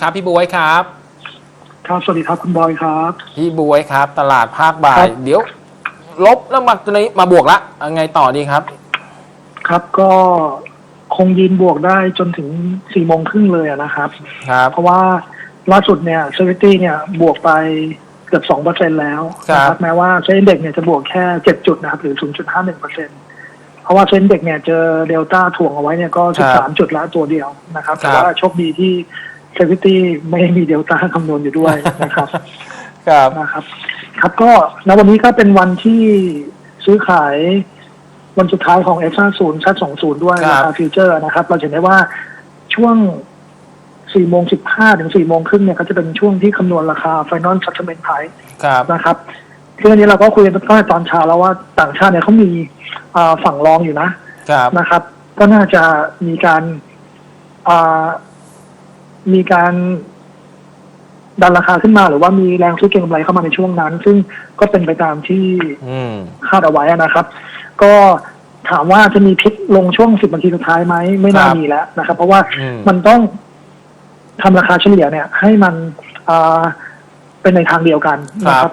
ครับพี่บวยครับ ครับ สวัสดีครับคุณบอยครับ พี่บวยครับ ตลาดภาคบ่าครัยบเดี๋ยว ลบแล้วมาตอนนี้มาบวกละเอาไงต่อดีครับ ครับก็คงยืนบวกได้จนถึงสี่โมงครึ่งเลยอะนะครับ ครับ เพราะว่าล่าสุดเนี่ยเซอร์วิตี้เนี่ยบวกไปเกือบสองเปอร์เซ็นแล้วนะครับแม้ว่าเซ็นเด็กเนี่ยจะบวกแค่เจ็ดจุดนะครับหรือศูนย์จุดห้าหนึ่งเปอร์เซ็นเพราะว่าเซ็นเด็กเนี่ยเจอเดลต้าถ่วงเอาไว้เนี่ยก็สิบสามจุดละตัวเดียวนะครับแต่ว่าโชคดีที่เซอร์วิตี้ไม่มีเดลต้าคำนวณอยู่ด้วยนะครับ ครับนะครับ ครับก็ณวันนี้ก็เป็นวันที่ซื้อขายวันสุดท้ายของ F 5 0 Z 2 0ด้วยครับราคาฟิวเจอร์นะครับ เราจะเห็นได้ว่าช่วง4โมง15ถึง4โมงครึ่งเนี่ยก็จะเป็นช่วงที่คำนวณราคา Final Settlement Price ครับนะครับคืออันนี้เราก็คุยกันตั้งแต่ตอนเช้าแล้วว่าต่างชาติเนี่ยเขามีอ่าฝั่งรองอยู่นะครับนะครับ ก็น่าจะมีการอ่า มีการดันราคาขึ้นมาหรือว่ามีแรงซื้อเก็งกำไรเข้ามาในช่วงนั้น ซึ่งก็เป็นไปตามที่อืมคาดเอาไว้นะครับ ก็ถามว่าจะมีพลิกลงช่วงสิบนาทีสุดท้ายไหมไม่น่าครับมีแล้วนะครับ เพราะว่าอืมมันต้องทำราคาเฉลี่ยเนี่ย ให้มันอ่าเป็นในทางเดียวกันนะครับ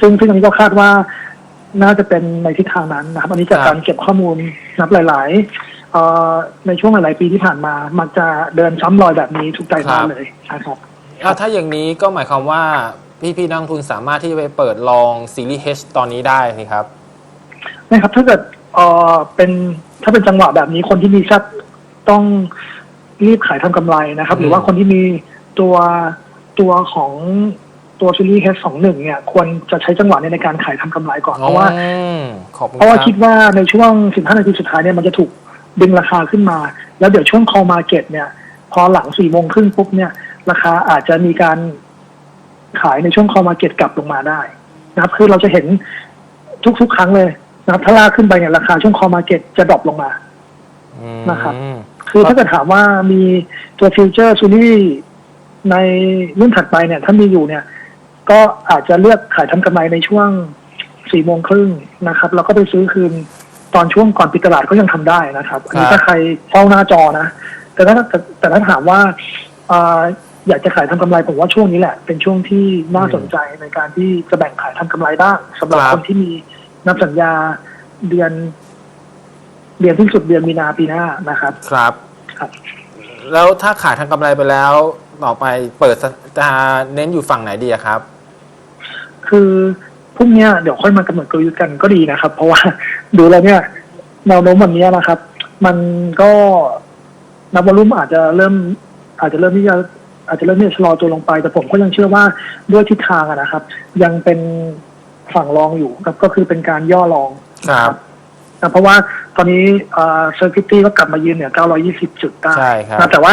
ซึ่งซึ่งอันนี้ก็คาดว่าน่าจะเป็นในทิศทางนั้นนะครับ อันนี้จากครับการเก็บข้อมูลนับหลายๆเอ่อ ในช่วงหลายๆปีที่ผ่านมา มักจะเดินซ้ำรอยแบบนี้ทุกไตรมาสเลยนะครับอะถ้าอย่างนี้ก็หมายความว่าพี่พี่ๆนักลงทุนสามารถที่จะไปเปิดลองซีรีส์ H ตอนนี้ได้นี่ครับนะครับ ถ้าเกิดเอ่อเป็นถ้าเป็นจังหวะแบบนี้คนที่มีชัดต้องรีบขายทำกำไรนะครับอืมหรือว่าคนที่มีตัวตัวของตัวซีรีส์ H21 เนี่ยควรจะใช้จังหวะนี้ในการขายทำกำไรก่อนเพราะว่าอืมขอบคุณเพราะว่าบคิดว่าในช่วง15นาทีสุดท้ายเนี่ยมันจะถูก ดึงราคาขึ้นมา แล้วเดี๋ยวช่วง call market เนี่ย พอหลัง4โมงครึ่งปุ๊บเนี่ย ราคาอาจจะมีการขายในช่วง call market กลับลงมาได้นะครับ คือเราจะเห็นทุกๆ ครั้งเลยนะครับ ถ้าลากขึ้นไปเนี่ยราคาช่วง call market จะดรอปลงมาอืมนะครับคือถ้าเกิดถามว่ามีตัวฟิวเจอร์ซูรี่ในรุ่นถัดไปเนี่ย ถ้ามีอยู่เนี่ย ก็อาจจะเลือกขายทำกำไรในช่วงสี่โมงครึ่งนะครับ แล้วก็ไปซื้อคืน ตอนช่วงก่อนปิดตลาดก็ยังทำได้นะครับอันนี้ครับถ้าใครเฝ้าหน้าจอนะ แต่ถ้าแต่แต่ถ้าถามว่าอ่าอยากจะขายทำกำไรผมว่าช่วงนี้แหละ เป็นช่วงที่น่าสนใจในการที่จะแบ่งขายทำกำไรบ้างสำหรับครับคนที่มีนับสัญญาเดือน เดือนที่สุดเดือนมีนาปีหน้านะครับ ครับครับ แล้วถ้าขายทางกำไรไปแล้ว ต่อไปเปิดจะเน้นอยู่ฝั่งไหนดีอะครับ คือพรุ่งเนี้ยเดี๋ยวค่อยมากำหนดกลยุทธ์กันก็ดีนะครับ เพราะว่า ดูแล้วเนี่ยแนวโน้มวันนี้นะครับ มันก็นับวอลุ่มอาจจะเริ่ม อาจจะเริ่มที่จะอาจจะเริ่มที่จะชะลอตัวลงไป แต่ผมก็ยังเชื่อว่าด้วยทิศทางอะนะครับ ยังเป็นฝั่งรองอยู่ครับก็คือเป็นการย่อรองครับนะเพราะว่าตอนนี้เซอร์กิตี้ก็กลับมายืนเนี่ย920 จุดได้ใช่ครับนะแต่ว่า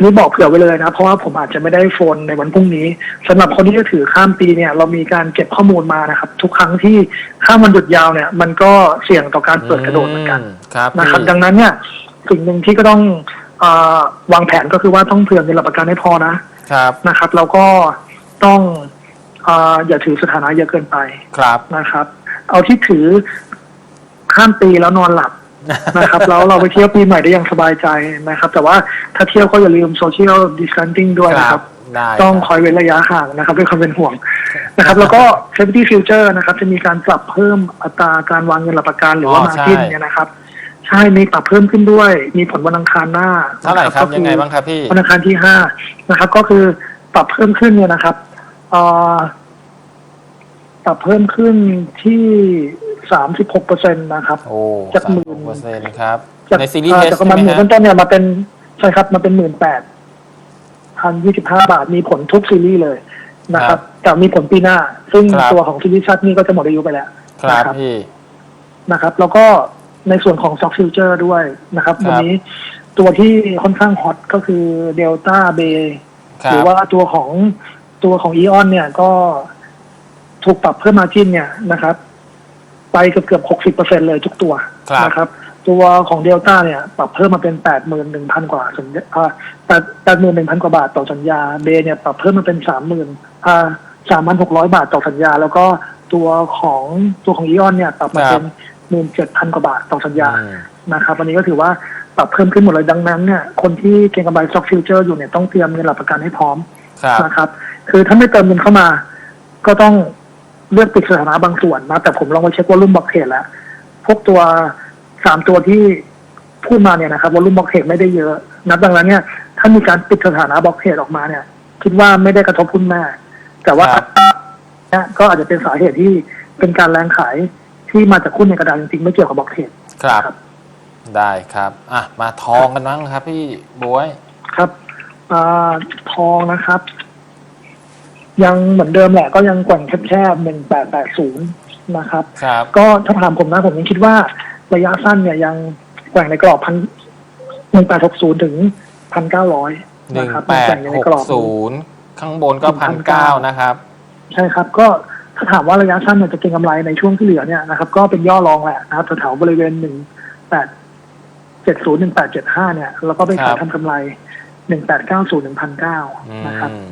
อันนี้บอกเผื่อไว้เลยนะ เพราะว่าผมอาจจะไม่ได้โฟนในวันพรุ่งนี้สำหรับคนที่จะถือข้ามปีเนี่ยเรามีการเก็บข้อมูลมานะครับ ทุกครั้งที่ข้ามวันหยุดยาวเนี่ย มันก็เสี่ยงต่อการเปิดกระโดดเหมือนกันครับนะครับพี่ดังนั้นเนี่ยสิ่งหนึ่งที่ก็ต้องเออวางแผนก็คือว่าต้องเผื่อเงินหลักประกันให้พอนะครับนะครับแล้วก็ต้องเอออย่าถือสถานะเยอะเกินไปครับนะครับ เอาที่ถือข้ามปีแล้วนอนหลับ นะครับแล้วเราไปเที่ยวปีใหม่ได้อย่างสบายใจนะครับ แต่ว่าถ้าเที่ยวก็อย่าลืมโซเชียลดิส a ันติ้งด้วยนะครับ ได้ต้องครับคอยเว้นระยะห่างนะครับด้วยความเป็นห่วงนะครับ แล้วก็ safety future นะครับ จะมีการปรับเพิ่มอัตราการวางเงินหลักประกันหรือว่าอ๋อมาจิ้นใช่เนี่ยนะครับ ใช่มีปรับเพิ่มขึ้นด้วย มีผลวันอังคารหน้าเท่าไหร่ครับก็อ ยังไงบ้างครับพี่ วันอังคารที่ห้านะครับ ก็คือปรับเพิ่มขึ้นเนี่ยนะครับเอ่อปรับเพิ่มขึ้นที่ สามสิบหกเปอร์เซ็นตนะครับ โอ้จากสามหมื่น เปอร์เซ็นต์ครับจากในซีรีส์เอ่อเฮจากประมาณใช่หไหมมื่นฮะต้นๆเนี่ยมาเป็นใช่ครับมาเป็นหมื่นแปดพันยี่สิบห้าบาทมีผลทุกซีรีส์เลยนะครับแต่มีผลปีหน้า ซึ่งครับ ตัวของซีรีส์ชัดนี่ก็จะหมดอายุไปแล้วครับนะครับ พี่ นะครับ แล้วก็ในส่วนของ Stock Future ด้วยนะครับครับ วันนี้ตัวที่ค่อนข้างฮอตก็คือเดลต้าเบครัหรืบอว่าตัวของตัวของอีออนเนี่ยก็ถูกปรับเพิ่มมาจิ้นเนี่ยนะครับ ไปเกือบเกือบหกสิบเปอร์เซ็นเลยทุกตัวครับนะครับ ตัวของเดลต้าเนี่ย ปรับเพิ่มมาเป็นแปดหมื่นหนึ่งพันกว่าสัญญาอ่าแปดแปดหมื่นหนึ่งพันกว่าบาทต่อสัญญาเบเนี่ยปรับเพิ่มมาเป็นสามหมื่นอ่าสามพันหกร้อยบาทต่อสัญญา แล้วก็ตัวของตัวของอีออนเนี่ยปรับมาเป็นหมื่นเจ็ดพันกว่าบาทต่อสัญญาอืมนะครับวันนี้ก็ถือว่าปรับเพิ่มขึ้นหมดเลยดังนั้นเนี่ยคนที่เก็งกำไร stock future อยู่เนี่ยต้องเตรียมเงินหลักประกันให้พร้อมครับนะครับ คือถ้าไม่เติมเงินเข้ามา ก็ต้อง เลือกปิดสถานะบางส่วนนะ แต่ผมลองไปเช็คว่ารุ่มบล็อกเทรดแล้ว พวกตัวสามตัวที่พูดมาเนี่ยนะครับว่ารุ่มบล็อกเทรดไม่ได้เยอะนับดังนั้นเนี่ยถ้ามีการปิดสถานะบล็อกเทรดออกมาเนี่ย คิดว่าไม่ได้กระทบหุ้นแม่แต่ว่าครับเนี่ยก็อาจจะเป็นสาเหตุที่เป็นการแรงขายที่มาจากหุ้นในกระดานจริงๆไม่เกี่ยวกับบล็อกเทรดครับครับได้ครับอะมาทองกันบ้างครับพี่บวยครับอาทองนะครับ ยังเหมือนเดิมแหละ ก็ยังแกว่งแคบๆหนึ่งแปดแปดศูนย์นะครับ ครับ ก็ถ้าถามผมนะผมยังคิดว่าระยะสั้นเนี่ยยังแกว่งในกรอบพันหนึ่งแปดหกศูนย์ถึงพันเก้าร้อยหนึ่งนะครับแปยังดแกว่งอยู่หในกกรอบศูนย์ข้างบนก็พันเก้านะครับ ใช่ครับ ก็ถ้าถามว่าระยะสั้นเนี่ยจะเก็งกำไรในช่วงที่เหลือเนี่ยนะครับ ก็เป็นย่อรองแหละนะครับแถวๆบริเวณหนึ่งแปดเจ็ดศูนย์หนึ่งแปดเจ็ดห้าเนี่ย แล้วก็ไปขายครับทำกำไรหนึ่งแปดเก้าศูนย์หนึ่งพันเก้าอืนะครับม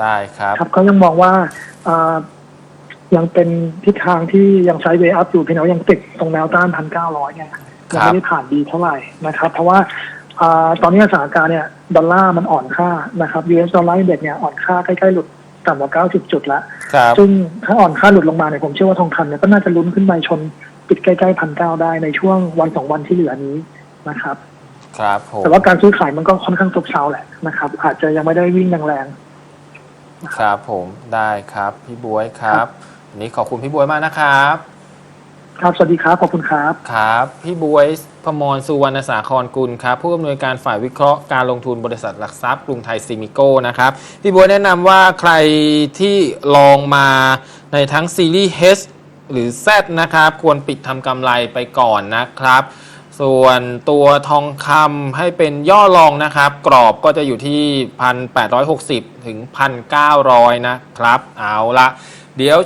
ได้ครับ ครับก็ยังมองว่าอ่ายังเป็นทิศทางที่ยังไซด์เวย์อัพอยู่เพียงแต่ว่ายังติดตรงแนวต้านพันเก้าร้อยเนี่ยยังไม่ได้ผ่านดีเท่าไหร่นะครับ เพราะว่าอ่าตอนนี้สถานการณ์เนี่ยดอลลาร์มันอ่อนค่านะครับ US ดอลลาร์เด็กเนี่ยอ่อนค่าใกล้ๆหลุดต่ำกว่า90 จุดแล้วครับซึ่งถ้าอ่อนค่าหลุดลงมาเนี่ยผมเชื่อว่าทองคำเนี่ยก็น่าจะลุ้นขึ้นไปชนปิดใกล้ๆพันเก้าได้ในช่วงวันสองวันที่เหลือนี้นะครับ ครับผมแต่ว่าการซื้อขายมันก็ค่อนข้างซบเซาแหละนะครับ อาจจะยังไม่ได้วิ่งแรง ครับผมได้ครับ พี่บวยครับวันนี้ขอบคุณพี่บวยมากนะครับๆครับ สวัสดีครับ ขอบคุณครับ ครับ พี่บวยพมรสุวรรณสาครกุลครับผู้อำนวยการฝ่ายวิเคราะห์การลงทุนบริษัทหลักทรัพย์กรุงไทยซิมิโก้นะครับพี่บวยแนะนำว่าใครที่ลองมาในทั้งซีรีส์ H หรือ Z นะครับ ควรปิดทำกำไรไปก่อนนะครับ ส่วนตัวทองคำให้เป็นย่อรองนะครับ กรอบก็จะอยู่ที่ 1,860 ถึง 1,900 นะครับ เอาละเดี๋ยวช่ว